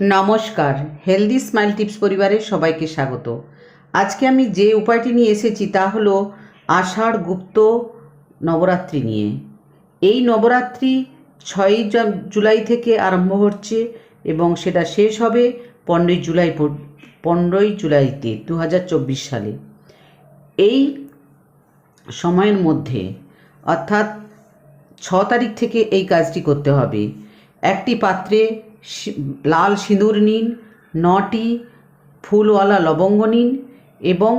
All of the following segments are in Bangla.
নমস্কার হেলদি স্মাইল টিপস পরিবারের সবাইকে স্বাগত। আজকে আমি যে উপায়টি নিয়ে এসেছি তা হলো আষাঢ় গুপ্ত নবরাত্রি নিয়ে। এই নবরাত্রি ছয়ই জুলাই থেকে আরম্ভ হচ্ছে এবং সেটা শেষ হবে পনেরোই জুলাই পনেরোই জুলাইতে দু হাজার চব্বিশ সালে। এই সময়ের মধ্যে, অর্থাৎ ছ তারিখ থেকে এই কাজটি করতে হবে। একটি পাত্রে লাল সিঁদুর নিন, নটি ফুলওয়ালা লবঙ্গ নিন এবং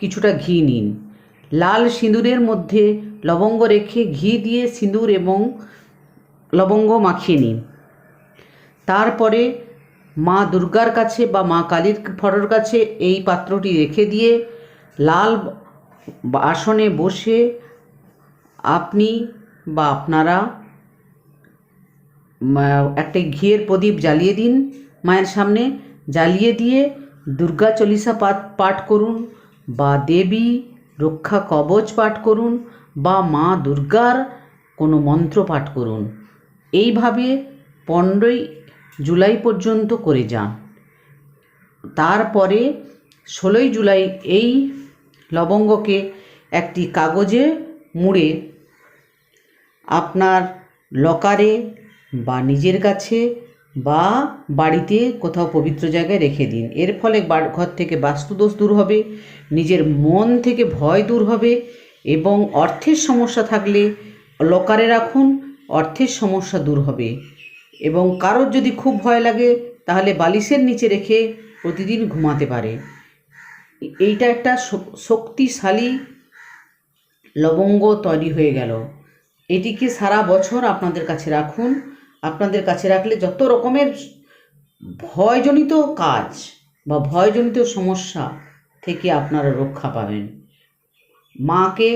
কিছুটা ঘি নিন। লাল সিঁদুরের মধ্যে লবঙ্গ রেখে ঘি দিয়ে সিঁদুর এবং লবঙ্গ মাখিয়ে নিন। তারপরে মা দুর্গার কাছে বা মা কালীর ফটোর কাছে এই পাত্রটি রেখে দিয়ে লাল আসনে বসে আপনি বা আপনারা একটা ঘিয়ের প্রদীপ জ্বালিয়ে দিন মায়ের সামনে। জ্বালিয়ে দিয়ে দুর্গা চল্লিশা পাঠ পাঠ করুন। বা দেবী রক্ষা কবচ পাঠ করুন। বা মা দুর্গার কোনো মন্ত্র পাঠ করুন। এইভাবে পনেরোই জুলাই পর্যন্ত করে যান। তারপরে ষোলোই জুলাই এই লবঙ্গকে একটি কাগজে মুড়ে আপনার লকারে বা নিজের কাছে বা বাড়িতে কোথাও পবিত্র জায়গায় রেখে দিন। এর ফলে ঘর থেকে বাস্তুদোষ দূর হবে, নিজের মন থেকে ভয় দূর হবে এবং অর্থের সমস্যা থাকলে লকারে রাখুন, অর্থের সমস্যা দূর হবে। এবং কারোর যদি খুব ভয় লাগে, তাহলে বালিশের নিচে রেখে প্রতিদিন ঘুমাতে পারে। এইটা একটা শক্তিশালী লবঙ্গ তৈরি হয়ে গেল। এটিকে সারা বছর আপনাদের কাছে রাখুন। আপনাদের কাছে রাখলে যত রকমের ভয়জনিত কাজ বা ভয়জনিত সমস্যা থেকে আপনারা রক্ষা পাবেন। মাকে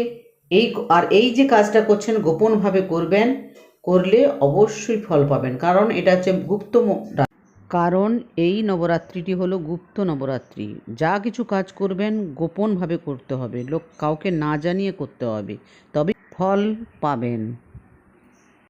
এই আর এই যে কাজটা করছেন, গোপনভাবে করবেন, করলে অবশ্যই ফল পাবেন। কারণ এটা হচ্ছে গুপ্ত কারণ এই নবরাত্রিটি হলো গুপ্ত নবরাত্রি। যা কিছু কাজ করবেন, গোপনভাবে করতে হবে। লোক কাউকে না জানিয়ে করতে হবে। তবে ফল পাবেন।